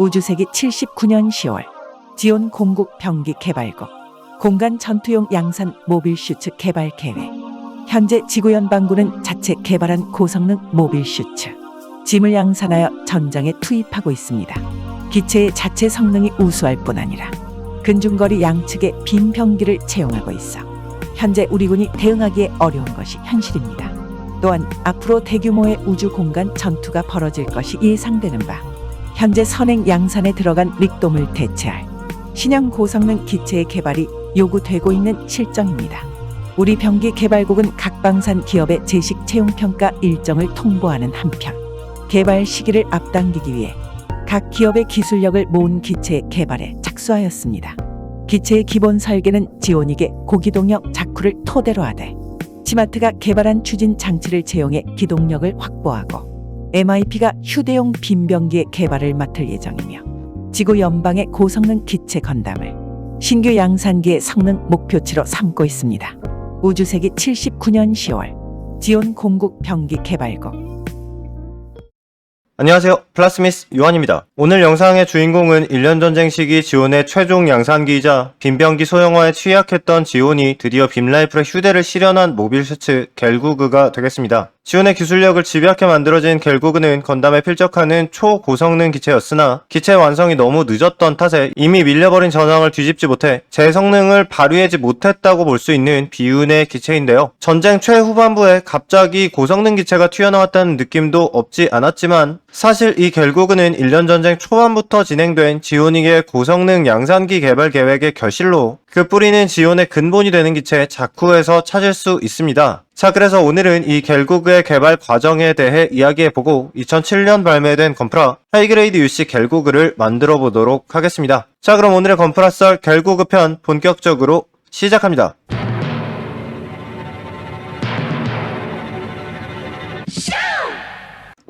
우주세기 79년 10월 지온 공국 병기 개발국 공간 전투용 양산 모빌 슈츠 개발 계획 현재 지구연방군은 자체 개발한 고성능 모빌 슈츠 짐을 양산하여 전장에 투입하고 있습니다. 기체의 자체 성능이 우수할 뿐 아니라 근중거리 양측에 빈 병기를 채용하고 있어 현재 우리 군이 대응하기에 어려운 것이 현실입니다. 또한 앞으로 대규모의 우주 공간 전투가 벌어질 것이 예상되는 바 현재 선행 양산에 들어간 릭돔을 대체할 신형 고성능 기체의 개발이 요구되고 있는 실정입니다. 우리 병기 개발국은 각 방산 기업의 제식 채용 평가 일정을 통보하는 한편 개발 시기를 앞당기기 위해 각 기업의 기술력을 모은 기체 개발에 착수하였습니다. 기체의 기본 설계는 지온익의 고기동력 자쿠를 토대로 하되 치마트가 개발한 추진 장치를 채용해 기동력을 확보하고 MIP가 휴대용 빈병기의 개발을 맡을 예정이며 지구 연방의 고성능 기체 건담을 신규 양산기의 성능 목표치로 삼고 있습니다. 우주세기 79년 10월 지온 공국 병기 개발국 안녕하세요. 플라스미스 요한입니다. 오늘 영상의 주인공은 1년 전쟁 시기 지온의 최종 양산기이자 빈병기 소형화에 취약했던 지온이 드디어 빔라이플의 휴대를 실현한 모빌 슈츠 겔구그가 되겠습니다. 지온의 기술력을 집약해 만들어진 겔구그는 건담에 필적하는 초고성능 기체였으나 기체 완성이 너무 늦었던 탓에 이미 밀려버린 전황을 뒤집지 못해 제 성능을 발휘하지 못했다고 볼 수 있는 비운의 기체인데요. 전쟁 최후반부에 갑자기 고성능 기체가 튀어나왔다는 느낌도 없지 않았지만 사실 이 결국은 1년 전쟁 초반부터 진행된 지오닉의 고성능 양산기 개발 계획의 결실로 그 뿌리는 지온의 근본이 되는 기체 자쿠에서 찾을 수 있습니다. 자 그래서 오늘은 이 겔구그의 개발 과정에 대해 이야기해보고 2007년 발매된 건프라 하이그레이드 UC 겔구그를 만들어 보도록 하겠습니다. 자 그럼 오늘의 건프라 썰 겔구그 편 본격적으로 시작합니다.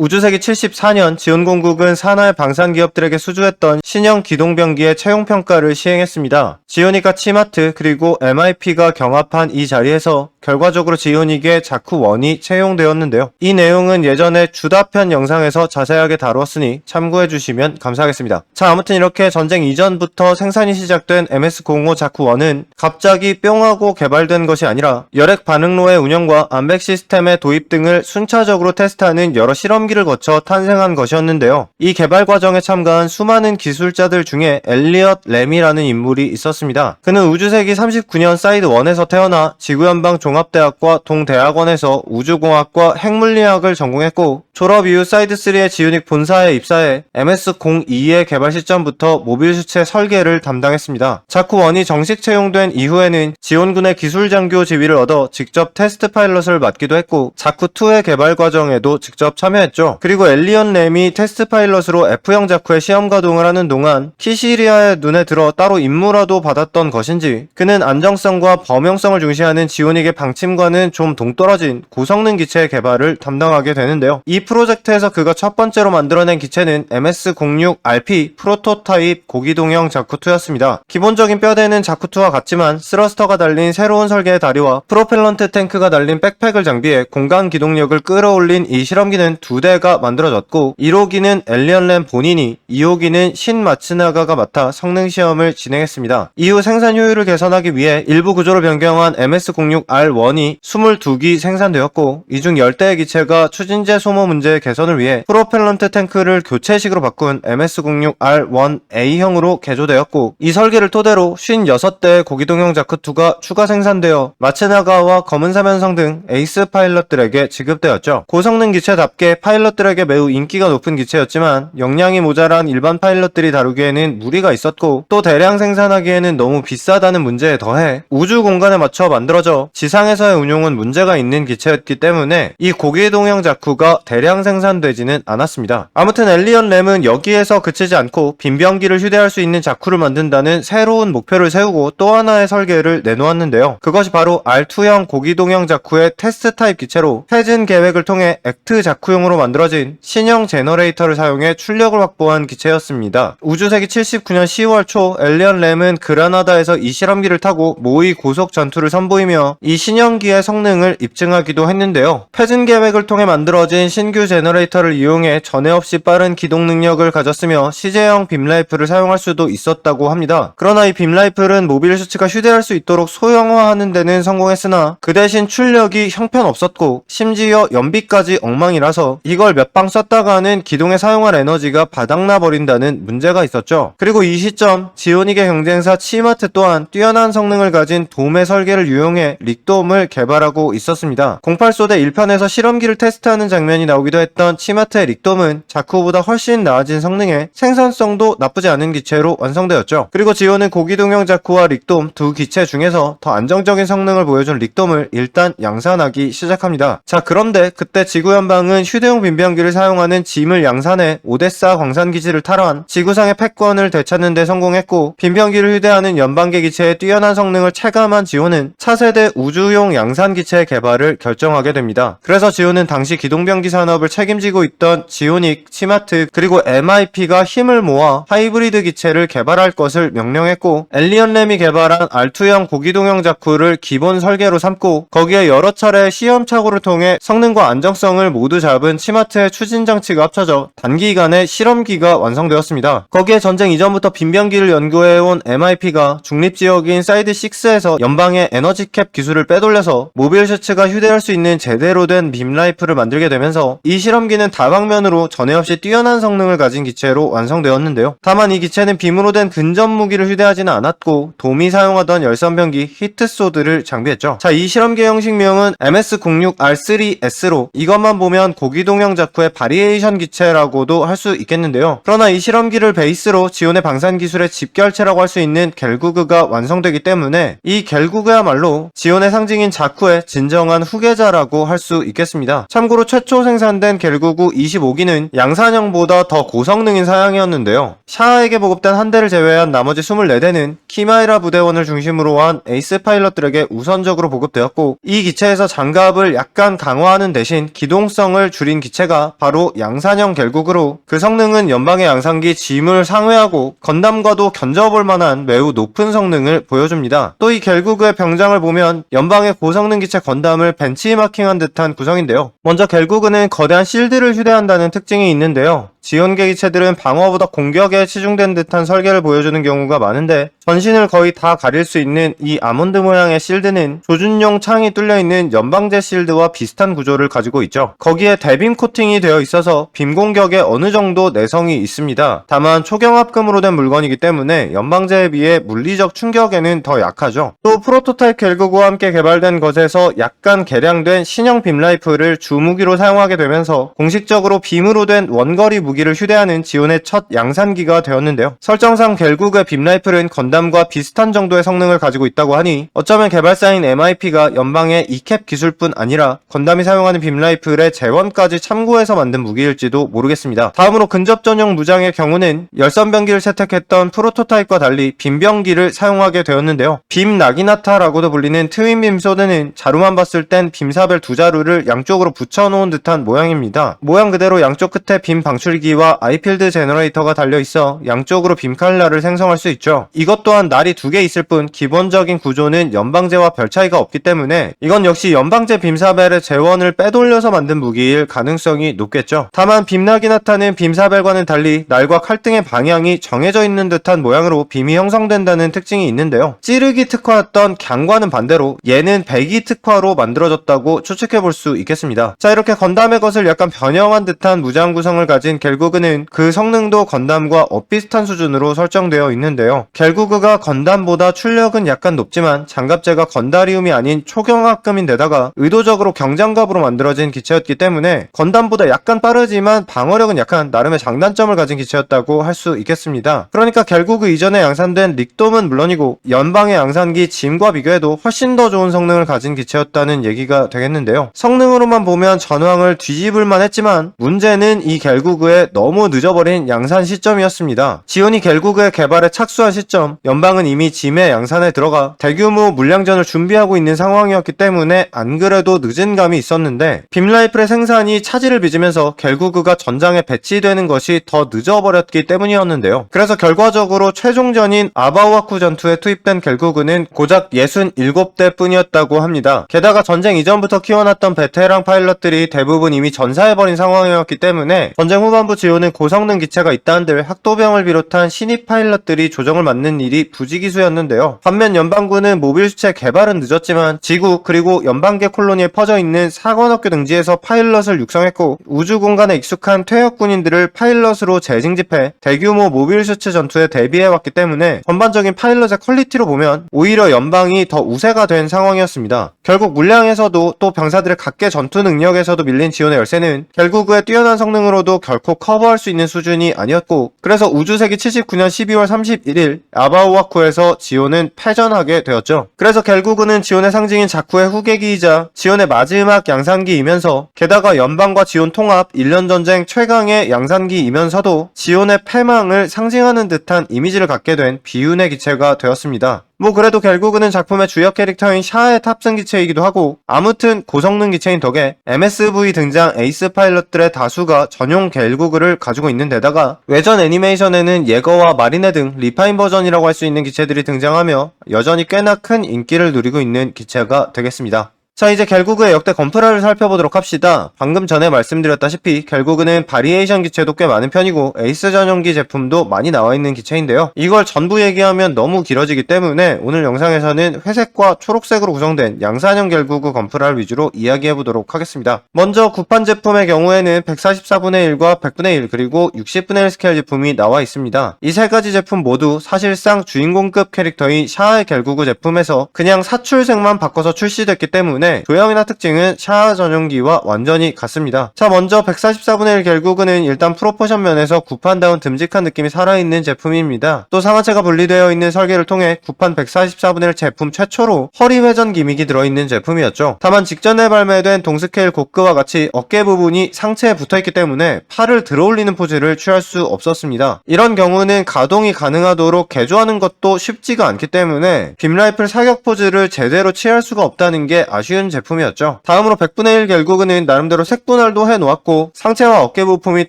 우주세기 74년 지온공국은 산하의 방산 기업들에게 수주했던 신형 기동병기의 채용 평가를 시행했습니다. 지오닉과 치마트 그리고 MIP가 경합한 이 자리에서 결과적으로 지오닉의 자쿠 1이 채용되었는데요. 이 내용은 예전에 주다편 영상에서 자세하게 다루었으니 참고해 주시면 감사하겠습니다. 자 아무튼 이렇게 전쟁 이전부터 생산이 시작된 MS-05 자쿠 1은 갑자기 뿅 하고 개발된 것이 아니라 열액 반응로의 운영과 암백 시스템의 도입 등을 순차적으로 테스트하는 여러 실험 기를 거쳐 탄생한 것이었는데요. 이 개발 과정에 참가한 수많은 기술자들 중에 엘리엇 램이라는 인물이 있었습니다. 그는 우주세기 39년 사이드 1에서 태어나 지구연방 종합대학과 동대학원에서 우주공학과 핵물리학을 전공했고 졸업 이후 사이드 3의 지유닉 본사에 입사해 MS-02의 개발 시점부터 모빌 슈체 설계를 담당했습니다. 자쿠 1이 정식 채용된 이후에는 지원군의 기술 장교 지위를 얻어 직접 테스트 파일럿을 맡기도 했고 자쿠 2의 개발 과정에도 직접 참여했죠. 그리고 엘리언 램이 테스트 파일럿으로 F형 자쿠의 시험 가동을 하는 동안 키시리아의 눈에 들어 따로 임무라도 받았던 것인지 그는 안정성과 범용성을 중시하는 지오닉의 방침과는 좀 동떨어진 고성능 기체의 개발을 담당하게 되는데요. 이 프로젝트에서 그가 첫 번째로 만들어낸 기체는 MS-06RP 프로토타입 고기동형 자쿠2였습니다. 기본적인 뼈대는 자쿠2와 같지만 스러스터가 달린 새로운 설계의 다리와 프로펠런트 탱크가 달린 백팩을 장비해 공간 기동력을 끌어올린 이 실험기는 두 대가 만들어졌고 1호기는 엘리언램 본인이 2호기는 신 마츠나가가 맡아 성능 시험을 진행했습니다. 이후 생산 효율을 개선하기 위해 일부 구조를 변경한 MS-06R1이 22기 생산되었고 이중 10대의 기체가 추진제 소모 문제 개선을 위해 프로펠런트 탱크를 교체식으로 바꾼 MS-06R1A형으로 개조되었고 이 설계를 토대로 56대의 고기동형 자크2가 추가 생산되어 마츠나가와 검은 사면성 등 에이스 파일럿들에게 지급되었죠. 고성능 기체답게 파일럿들에게 매우 인기가 높은 기체였지만 역량이 모자란 일반 파일럿들이 다루기에는 무리가 있었고 또 대량 생산하기에는 너무 비싸다는 문제에 더해 우주 공간에 맞춰 만들어져 지상에서의 운용은 문제가 있는 기체였기 때문에 이 고기동형 자쿠가 대량 생산되지는 않았습니다. 아무튼 엘리언 램은 여기에서 그치지 않고 빈병기를 휴대할 수 있는 자쿠를 만든다는 새로운 목표를 세우고 또 하나의 설계를 내놓았는데요. 그것이 바로 R2형 고기동형 자쿠의 테스트 타입 기체로 퇴진 계획을 통해 액트 자쿠용으로 만들어진 신형 제너레이터를 사용해 출력을 확보한 기체였습니다. 우주세기 79년 10월 초 엘리언 램은 그라나다에서 이 실험기를 타고 모의 고속 전투를 선보이며 이 신형기의 성능을 입증하기도 했는데요. 패진 계획을 통해 만들어진 신규 제너레이터를 이용해 전에 없이 빠른 기동 능력을 가졌으며 CJ형 빔라이플을 사용할 수도 있었다고 합니다. 그러나 이 빔라이플은 모빌 슈츠가 휴대할 수 있도록 소형화하는 데는 성공했으나 그 대신 출력이 형편없었고 심지어 연비까지 엉망이라서 이걸 몇방 쐈다가는 기동에 사용할 에너지가 바닥나 버린다는 문제가 있었죠. 그리고 이 시점 지오닉의 경쟁사 치마트 또한 뛰어난 성능을 가진 돔의 설계를 이용해 릭돔을 개발하고 있었습니다. 08소대 1편에서 실험기를 테스트하는 장면이 나오기도 했던 치마트의 릭돔은 자쿠보다 훨씬 나아진 성능에 생산성도 나쁘지 않은 기체로 완성되었죠. 그리고 지오는 고기동형 자쿠와 릭돔 두 기체 중에서 더 안정적인 성능을 보여준 릭돔을 일단 양산하기 시작합니다. 자 그런데 그때 지구 연방은 휴대용 빈병기를 사용하는 짐을 양산해 오데사 광산기지를 탈환 지구상의 패권을 되찾는 데 성공했고 빈병기를 휴대하는 연방계 기체의 뛰어난 성능을 체감한 지오는 차세대 우주용 양산 기체 개발을 결정하게 됩니다. 그래서 지오는 당시 기동병기 산업을 책임지고 있던 지오닉, 치마트 그리고 MIP가 힘을 모아 하이브리드 기체를 개발할 것을 명령했고 엘리언 램이 개발한 R2형 고기동형 자쿠를 기본 설계로 삼고 거기에 여러 차례 시험착오를 통해 성능과 안정성을 모두 잡은 치 마트의 추진 장치가 합쳐져 단기간에 실험기가 완성되었습니다. 거기에 전쟁 이전부터 빈병기를 연구해온 MIP가 중립지역인 사이드 6에서 연방의 에너지캡 기술을 빼돌려서 모빌 셔츠가 휴대할 수 있는 제대로 된 빔라이프를 만들게 되면서 이 실험기는 다방면으로 전에 없이 뛰어난 성능을 가진 기체로 완성되었는데요. 다만 이 기체는 빔으로 된 근접 무기를 휴대하지는 않았고 돔이 사용하던 열선병기 히트소드를 장비했죠. 자, 이 실험기 형식명은 MS-06R3S로 이것만 보면 고기동 형 자쿠의 바리에이션 기체라고도 할 수 있겠는데요. 그러나 이 실험기를 베이스로 지온의 방산 기술의 집결체라고 할 수 있는 겔구그가 완성되기 때문에 이 겔구그야말로 지온의 상징인 자쿠의 진정한 후계자라고 할 수 있겠습니다. 참고로 최초 생산된 겔구구 25기는 양산형보다 더 고성능인 사양이었는데요. 샤아에게 보급된 한 대를 제외한 나머지 24대는 키마이라 부대원을 중심으로 한 에이스 파일럿들에게 우선적으로 보급되었고 이 기체에서 장갑을 약간 강화하는 대신 기동성을 줄인 기체 가 바로 양산형 겔구그로 그 성능은 연방의 양산기 짐을 상회하고 건담과도 견져볼 만한 매우 높은 성능을 보여줍니다. 또이 겔구그의 병장을 보면 연방의 고성능 기체 건담을 벤치마킹한 듯한 구성인데요. 먼저 겔구그는 거대한 실드를 휴대한다는 특징이 있는데요. 지원계 기체들은 방어보다 공격에 치중된 듯한 설계를 보여주는 경우가 많은데 전신을 거의 다 가릴 수 있는 이 아몬드 모양의 실드는 조준용 창이 뚫려 있는 연방제 실드와 비슷한 구조를 가지고 있죠. 거기에 대빔 코팅이 되어 있어서 빔 공격에 어느 정도 내성이 있습니다. 다만 초경합금으로 된 물건이기 때문에 연방제에 비해 물리적 충격에는 더 약하죠. 또 프로토타입 겔구구와 함께 개발된 것에서 약간 개량된 신형 빔 라이플을 주무기로 사용하게 되면서 공식적으로 빔으로 된 원거리 무기를 휴대하는 지온의 첫 양산기가 되었는데요. 설정상 겔구그의 빔 라이플은 건담 과 비슷한 정도의 성능을 가지고 있다고 하니 어쩌면 개발사인 MIP가 연방의 이캡 기술뿐 아니라 건담이 사용하는 빔 라이플의 재원까지 참고해서 만든 무기일지도 모르겠습니다. 다음으로 근접 전용 무장의 경우는 열선병기를 채택했던 프로토타입과 달리 빔병기를 사용하게 되었는데요. 빔 나기나타라고도 불리는 트윈 빔 소드는 자루만 봤을 땐 빔사벨 두 자루를 양쪽으로 붙여놓은 듯한 모양입니다. 모양 그대로 양쪽 끝에 빔 방출기와 아이필드 제너레이터가 달려있어 양쪽으로 빔 칼날을 생성할 수 있죠. 이것 또한 날이 두 개 있을 뿐 기본적인 구조는 연방제와 별 차이가 없기 때문에 이건 역시 연방제 빔사벨의 재원을 빼돌려서 만든 무기일 가능성이 높겠죠. 다만 빔나기나타는 빔사벨과는 달리 날과 칼등의 방향이 정해져 있는 듯한 모양으로 빔이 형성된다는 특징이 있는데요. 찌르기 특화였던 강과는 반대로 얘는 배기 특화로 만들어졌다고 추측해 볼 수 있겠습니다. 자 이렇게 건담의 것을 약간 변형한 듯한 무장 구성을 가진 겔구그는 그 성능도 건담과 엇비슷한 수준으로 설정되어 있는데요. 겔구 그가 건담보다 출력은 약간 높지만 장갑제가 건다리움이 아닌 초경합금인데다가 의도적으로 경장갑으로 만들어진 기체였기 때문에 건담보다 약간 빠르지만 방어력은 약한 나름의 장단점을 가진 기체였다고 할 수 있겠습니다. 그러니까 결국 이전에 양산된 릭돔은 물론이고 연방의 양산기 짐과 비교해도 훨씬 더 좋은 성능을 가진 기체였다는 얘기가 되겠는데요. 성능으로만 보면 전황을 뒤집을만 했지만 문제는 이 겔구그의 너무 늦어버린 양산 시점이었습니다. 지온이 겔구그의 개발에 착수한 시점 연방은 이미 짐의 양산에 들어가 대규모 물량전을 준비하고 있는 상황이었기 때문에 안 그래도 늦은 감이 있었는데 빔라이플의 생산이 차질을 빚으면서 결국 그가 전장에 배치되는 것이 더 늦어버렸기 때문이었는데요. 그래서 결과적으로 최종전인 아바우아쿠 전투에 투입된 결국은 고작 67대 뿐이었다고 합니다. 게다가 전쟁 이전부터 키워놨던 베테랑 파일럿들이 대부분 이미 전사해버린 상황이었기 때문에 전쟁 후반부 지원은 고성능 기체가 있다한들 학도병을 비롯한 신입 파일럿들이 조정을 맡는 일이 부지기수였는데요. 반면 연방군은 모빌 수체 개발은 늦었지만 지구 그리고 연방계 콜로니에 퍼져 있는 사관학교 등지에서 파일럿을 육성했고 우주 공간에 익숙한 퇴역 군인들을 파일럿으로 재징집해 대규모 모빌 수체 전투에 대비해왔기 때문에 전반적인 파일럿의 퀄리티로 보면 오히려 연방이 더 우세가 된 상황이었습니다. 결국 물량에서도 또 병사들의 각계 전투 능력에서도 밀린 지원의 열쇠는 결국 그의 뛰어난 성능으로도 결코 커버할 수 있는 수준이 아니었고 그래서 우주세기 79년 12월 31일 아바우아쿠에서 지온은 패전하게 되었죠. 그래서 결국은 지온의 상징인 자쿠의 후계기이자 지온의 마지막 양산기이면서 게다가 연방과 지온 통합 1년 전쟁 최강의 양산기이면서도 지온의 패망을 상징하는 듯한 이미지를 갖게 된 비운의 기체가 되었습니다. 뭐 그래도 결국은 작품의 주역 캐릭터인 샤의 탑승 기체이기도 하고 아무튼 고성능 기체인 덕에 MSV 등장 에이스 파일럿들의 다수가 전용 겔구글을 가지고 있는 데다가 외전 애니메이션에는 예거와 마리네 등 리파인 버전이라고 할 수 있는 기체들이 등장하며 여전히 꽤나 큰 인기를 누리고 있는 기체가 되겠습니다. 자 이제 결국의 역대 건프라를 살펴보도록 합시다. 방금 전에 말씀드렸다시피 결국은 바리에이션 기체도 꽤 많은 편이고 에이스 전용기 제품도 많이 나와 있는 기체인데요. 이걸 전부 얘기하면 너무 길어지기 때문에 오늘 영상에서는 회색과 초록색으로 구성된 양산형 결구구 건프라를 위주로 이야기해보도록 하겠습니다. 먼저 구판 제품의 경우에는 144분의 1과 100분의 1 그리고 60분의 1 스케일 제품이 나와 있습니다. 이 세 가지 제품 모두 사실상 주인공급 캐릭터인 샤의 결구구 제품에서 그냥 사출색만 바꿔서 출시됐기 때문에 조형이나 특징은 샤 전용기와 완전히 같습니다. 자 먼저 144분의 1 결국은 일단 프로포션 면에서 구판다운 듬직한 느낌이 살아있는 제품입니다. 또 상하체가 분리되어 있는 설계를 통해 구판 144분의 1 제품 최초로 허리 회전 기믹이 들어있는 제품이었죠. 다만 직전에 발매된 동스케일 고크와 같이 어깨 부분이 상체에 붙어있기 때문에 팔을 들어올리는 포즈를 취할 수 없었습니다. 이런 경우는 가동이 가능하도록 개조하는 것도 쉽지가 않기 때문에 빔라이플 사격 포즈를 제대로 취할 수가 없다는 게 아쉬운 제품이었죠. 다음으로 100분의 1 결국은 나름대로 색분할도 해놓았고 상체와 어깨 부품이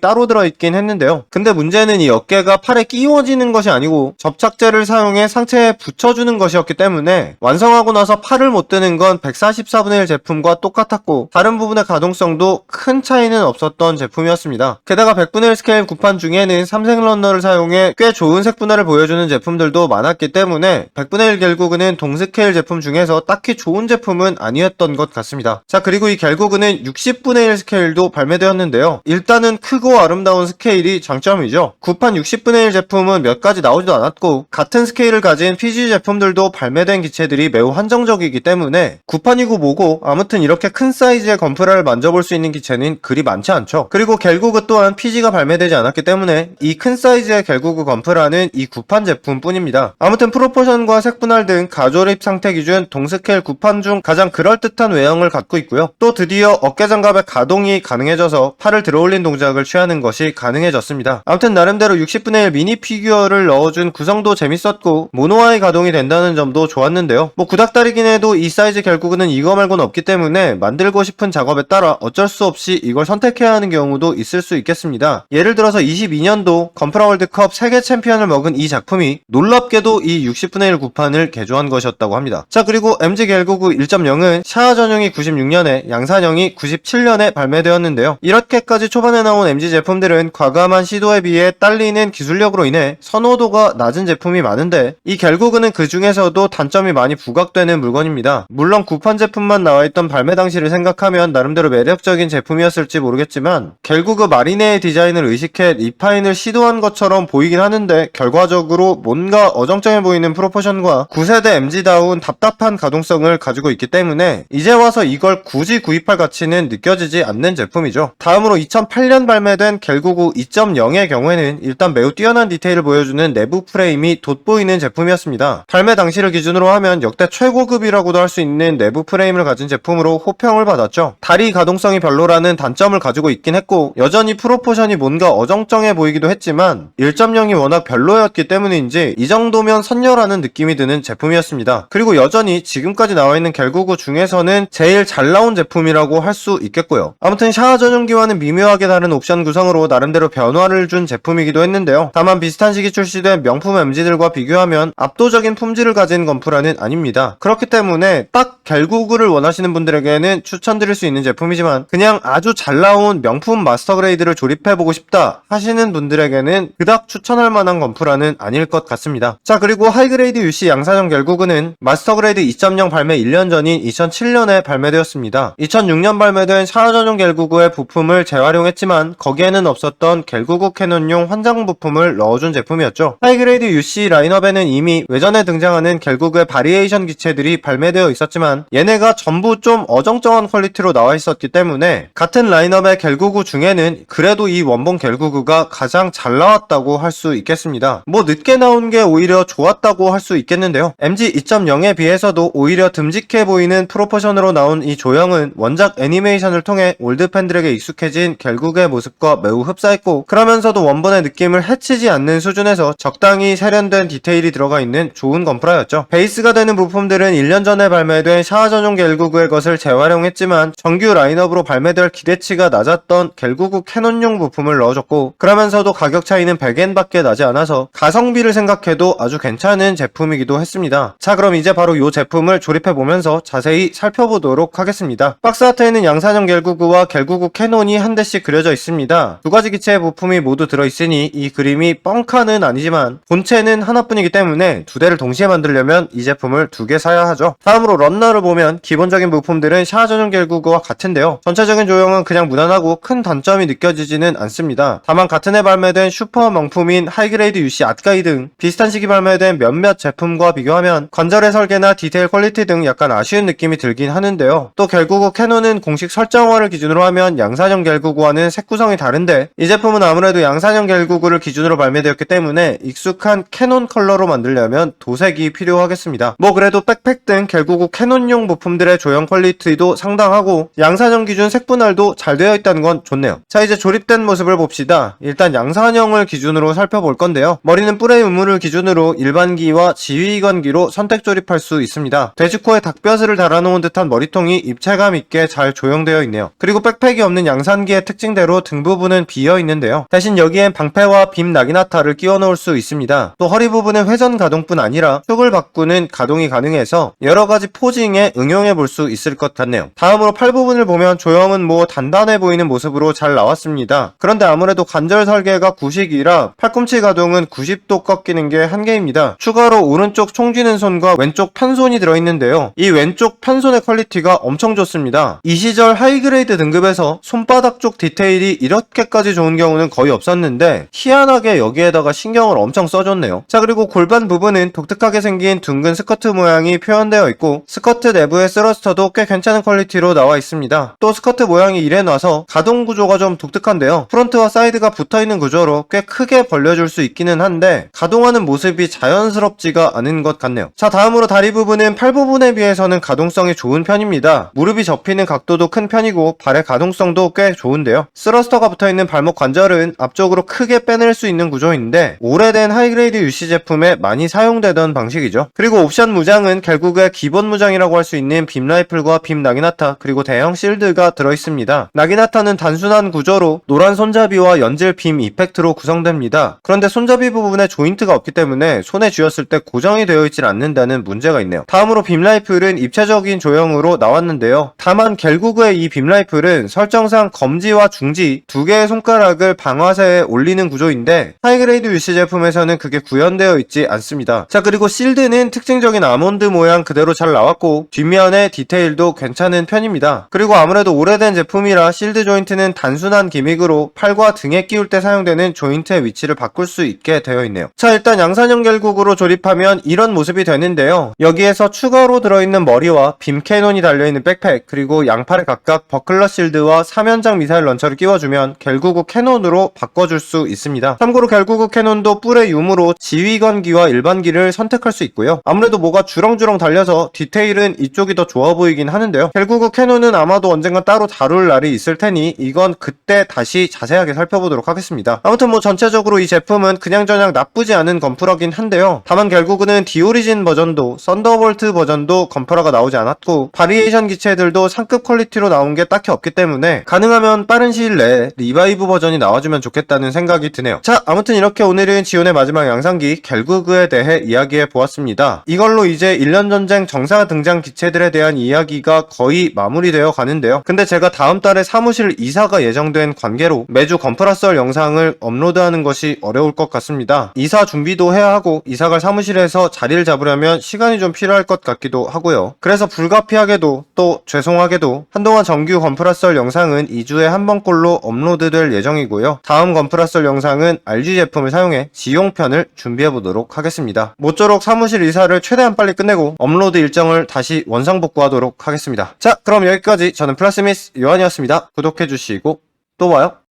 따로 들어있긴 했는데요. 근데 문제는 이 어깨가 팔에 끼워지는 것이 아니고 접착제를 사용해 상체에 붙여주는 것이었기 때문에 완성하고 나서 팔을 못 드는 건 144분의 1 제품과 똑같았고 다른 부분의 가동성도 큰 차이는 없었던 제품이었습니다. 게다가 100분의 1 스케일 구판 중에는 삼색 런너를 사용해 꽤 좋은 색분할을 보여주는 제품들도 많았기 때문에 100분의 1 결국은 동스케일 제품 중에서 딱히 좋은 제품은 아니었던 것 같습니다. 자 그리고 이 결국은 60분의 1 스케일도 발매되었는데요. 일단은 크고 아름다운 스케일이 장점이죠. 구판 60분의 1 제품은 몇 가지 나오지도 않았고 같은 스케일을 가진 PG 제품들도 발매된 기체들이 매우 한정적이기 때문에 구판이고 뭐고 아무튼 이렇게 큰 사이즈의 건프라를 만져볼 수 있는 기체는 그리 많지 않죠. 그리고 겔구그 또한 PG가 발매되지 않았기 때문에 이 큰 사이즈의 겔구그 건프라는 이 구판 제품뿐입니다. 아무튼 프로포션과 색분할 등 가조립 상태 기준 동스케일 구판 중 가장 그럴듯 한 외형을 갖고 있고요. 또 드디어 어깨 장갑의 가동이 가능해져서 팔을 들어올린 동작을 취하는 것이 가능해졌습니다. 아무튼 나름대로 60분의 1 미니 피규어를 넣어준 구성도 재밌었고 모노아이 가동이 된다는 점도 좋았는데요. 뭐 구닥다리긴 해도 이 사이즈 결국은 이거 말고는 없기 때문에 만들고 싶은 작업에 따라 어쩔 수 없이 이걸 선택해야 하는 경우도 있을 수 있겠습니다. 예를 들어서 22년도 건프라 월드컵 세계 챔피언을 먹은 이 작품이 놀랍게도 이 60분의 1 구판을 개조한 것이었다고 합니다. 자 그리고 MG 결구구 1.0은 샤아 전용이 96년에 양산형이 97년에 발매되었는데요. 이렇게까지 초반에 나온 MG 제품들은 과감한 시도에 비해 딸리는 기술력으로 인해 선호도가 낮은 제품이 많은데 이 결국은 그 중에서도 단점이 많이 부각되는 물건입니다. 물론 구판 제품만 나와있던 발매 당시를 생각하면 나름대로 매력적인 제품이었을지 모르겠지만 결국 그 마리네의 디자인을 의식해 리파인을 시도한 것처럼 보이긴 하는데 결과적으로 뭔가 어정쩡해 보이는 프로포션과 9세대 MG다운 답답한 가동성을 가지고 있기 때문에 이제 와서 이걸 굳이 구입할 가치는 느껴지지 않는 제품이죠. 다음으로 2008년 발매된 갤구구 2.0의 경우에는 일단 매우 뛰어난 디테일을 보여주는 내부 프레임이 돋보이는 제품이었습니다. 발매 당시를 기준으로 하면 역대 최고급이라고도 할 수 있는 내부 프레임을 가진 제품으로 호평을 받았죠. 다리 가동성이 별로라는 단점을 가지고 있긴 했고 여전히 프로포션이 뭔가 어정쩡해 보이기도 했지만 1.0이 워낙 별로였기 때문인지 이 정도면 선녀라는 느낌이 드는 제품이었습니다. 그리고 여전히 지금까지 나와 있는 갤구구 중에서 는 제일 잘 나온 제품이라고 할 수 있겠고요. 아무튼 샤워 전용기와는 미묘하게 다른 옵션 구성으로 나름대로 변화를 준 제품이기도 했는데요. 다만 비슷한 시기 출시된 명품 MG들과 비교하면 압도적인 품질을 가진 건프라는 아닙니다. 그렇기 때문에 딱 갤구구를 원하시는 분들에게는 추천드릴 수 있는 제품이지만 그냥 아주 잘 나온 명품 마스터 그레이드를 조립해보고 싶다 하시는 분들에게는 그닥 추천할 만한 건프라는 아닐 것 같습니다. 자 그리고 하이그레이드 UC 양사정 갤구구는 마스터 그레이드 2.0 발매 1년 전인 2007 년에 발매되었습니다. 2006년 발매된 샤워 전용 갤구구의 부품을 재활용했지만 거기에는 없었던 갤구구 캐논용 환장 부품을 넣어준 제품이었죠. 하이그레이드 UC 라인업에는 이미 외전에 등장하는 갤구구의 바리에이션 기체들이 발매되어 있었지만 얘네가 전부 좀 어정쩡한 퀄리티로 나와 있었기 때문에 같은 라인업의 갤구구 중에는 그래도 이 원본 갤구구가 가장 잘 나왔다고 할 수 있겠습니다. 뭐 늦게 나온 게 오히려 좋았다고 할 수 있겠는데요. MG 2.0에 비해서도 오히려 듬직해 보이는 프로 포션으로 나온 이 조형은 원작 애니메이션을 통해 올드 팬들에게 익숙해진 갤국의 모습과 매우 흡사했고 그러면서도 원본의 느낌을 해치지 않는 수준에서 적당히 세련된 디테일이 들어가 있는 좋은 건프라였죠. 베이스가 되는 부품들은 1년 전에 발매된 샤워 전용 갤구구의 것을 재활용했지만 정규 라인업으로 발매될 기대치가 낮았던 갤구구 캐논용 부품을 넣어줬고 그러면서도 가격 차이는 100엔밖에 나지 않아서 가성비를 생각해도 아주 괜찮은 제품이기도 했습니다. 자 그럼 이제 바로 이 제품을 조립해보면서 자세히 살펴보도록 하겠습니다. 박스 아트에는 양산형 갤구구와 갤구구 캐논이 한 대씩 그려져 있습니다. 두 가지 기체의 부품이 모두 들어있으니 이 그림이 뻥카는 아니지만 본체는 하나뿐이기 때문에 두 대를 동시에 만들려면 이 제품을 두 개 사야 하죠. 다음으로 런너를 보면 기본적인 부품들은 샤워 전용 갤구구와 같은데요. 전체적인 조형은 그냥 무난하고 큰 단점이 느껴지지는 않습니다. 다만 같은 해 발매된 슈퍼 명품인 하이그레이드 UC 앗가이 등 비슷한 시기 발매된 몇몇 제품과 비교하면 관절의 설계나 디테일 퀄리티 등 약간 아쉬운 느낌이 들긴 하는데요. 또 갤구구 캐논은 공식 설정화를 기준으로 하면 양산형 갤구구와는 색 구성이 다른데 이 제품은 아무래도 양산형 갤구구를 기준으로 발매되었기 때문에 익숙한 캐논 컬러로 만들려면 도색이 필요하겠습니다. 뭐 그래도 백팩 등 갤구구 캐논용 부품들의 조형 퀄리티도 상당하고 양산형 기준 색 분할도 잘 되어 있다는 건 좋네요. 자 이제 조립된 모습을 봅시다. 일단 양산형을 기준으로 살펴볼 건데요. 머리는 뿔의 우물을 기준으로 일반기와 지휘관기로 선택 조립할 수 있습니다. 돼지코에 닭뼈슬을 달아놓은 듯한 머리통이 입체감 있게 잘 조형되어 있네요. 그리고 백팩이 없는 양산기의 특징대로 등 부분은 비어 있는데요. 대신 여기엔 방패와 빔 나기나타를 끼워 넣을 수 있습니다. 또 허리 부분은 회전 가동뿐 아니라 축을 바꾸는 가동이 가능해서 여러 가지 포징에 응용해 볼 수 있을 것 같네요. 다음으로 팔 부분을 보면 조형은 뭐 단단해 보이는 모습으로 잘 나왔습니다. 그런데 아무래도 관절 설계가 구식이라 팔꿈치 가동은 90도 꺾이는 게 한계입니다. 추가로 오른쪽 총쥐는 손과 왼쪽 편손이 들어있는데요. 이 왼쪽 편손의 퀄리티가 엄청 좋습니다. 이 시절 하이그레이드 등급에서 손바닥 쪽 디테일이 이렇게까지 좋은 경우는 거의 없었는데 희한하게 여기에다가 신경을 엄청 써줬네요. 자 그리고 골반 부분은 독특하게 생긴 둥근 스커트 모양이 표현되어 있고 스커트 내부의 스러스터도 꽤 괜찮은 퀄리티로 나와 있습니다. 또 스커트 모양이 이래 놔서 가동 구조가 좀 독특한데요. 프론트와 사이드가 붙어있는 구조로 꽤 크게 벌려줄 수 있기는 한데 가동하는 모습이 자연스럽지가 않은 것 같네요. 자 다음으로 다리 부분은 팔 부분에 비해서는 가동성이 좋은 편입니다. 무릎이 접히는 각도도 큰 편이고 발의 가동성도 꽤 좋은데요. 스러스터가 붙어있는 발목 관절은 앞쪽으로 크게 빼낼 수 있는 구조인데 오래된 하이그레이드 UC 제품에 많이 사용되던 방식이죠. 그리고 옵션 무장은 결국에 기본 무장이라고 할 수 있는 빔 라이플과 빔 나기나타 그리고 대형 실드가 들어있습니다. 나기나타는 단순한 구조로 노란 손잡이와 연질 빔 이펙트로 구성됩니다. 그런데 손잡이 부분에 조인트가 없기 때문에 손에 쥐었을 때 고정이 되어 있질 않는다는 문제가 있네요. 다음으로 빔 라이플은 입체적인 조형으로 나왔는데요. 다만 갤구그의 이 빔 라이플은 설정상 검지와 중지 두 개의 손가락을 방아쇠에 올리는 구조인데 하이그레이드 UC 제품에서는 그게 구현되어 있지 않습니다. 자 그리고 실드는 특징적인 아몬드 모양 그대로 잘 나왔고 뒷면의 디테일도 괜찮은 편입니다. 그리고 아무래도 오래된 제품이라 실드 조인트는 단순한 기믹으로 팔과 등에 끼울 때 사용되는 조인트의 위치를 바꿀 수 있게 되어 있네요. 자 일단 양산형 결국으로 조립하면 이런 모습이 되는데요. 여기에서 추가로 들어있는 머리와 빔빔 캐논이 달려있는 백팩 그리고 양팔에 각각 버클러 실드와 3연장 미사일 런처를 끼워주면 결국은 캐논으로 바꿔줄 수 있습니다. 참고로 결국은 캐논도 뿔의 유무로 지휘관기와 일반기를 선택할 수 있고요. 아무래도 뭐가 주렁주렁 달려서 디테일은 이쪽이 더 좋아 보이긴 하는데요. 결국은 캐논은 아마도 언젠가 따로 다룰 날이 있을 테니 이건 그때 다시 자세하게 살펴보도록 하겠습니다. 아무튼 뭐 전체적으로 이 제품은 그냥저냥 나쁘지 않은 건프라긴 한데요. 다만 결국은 디오리진 버전도 썬더볼트 버전도 건프라가 나오지 않았 고 바리에이션 기체들도 상급 퀄리티로 나온 게 딱히 없기 때문에 가능하면 빠른 시일 내에 리바이브 버전이 나와주면 좋겠다는 생각이 드네요. 자 아무튼 이렇게 오늘은 지온의 마지막 양상기 갤구그에 대해 이야기해 보았습니다. 이걸로 이제 1년 전쟁 정사 등장 기체들에 대한 이야기가 거의 마무리되어 가는데요. 근데 제가 다음 달에 사무실 이사가 예정된 관계로 매주 건프라썰 영상을 업로드하는 것이 어려울 것 같습니다. 이사 준비도 해야 하고 이사 갈 사무실에서 자리를 잡으려면 시간이 좀 필요할 것 같기도 하고요. 그래서 불가피하게도 또 죄송하게도 한동안 정규 건프라썰 영상은 2주에 한 번꼴로 업로드될 예정이고요. 다음 건프라썰 영상은 RG 제품을 사용해 지용편을 준비해 보도록 하겠습니다. 모쪼록 사무실 이사를 최대한 빨리 끝내고 업로드 일정을 다시 원상복구하도록 하겠습니다. 자, 그럼 여기까지 저는 플라스미스 요한이었습니다. 구독해 주시고 또 봐요.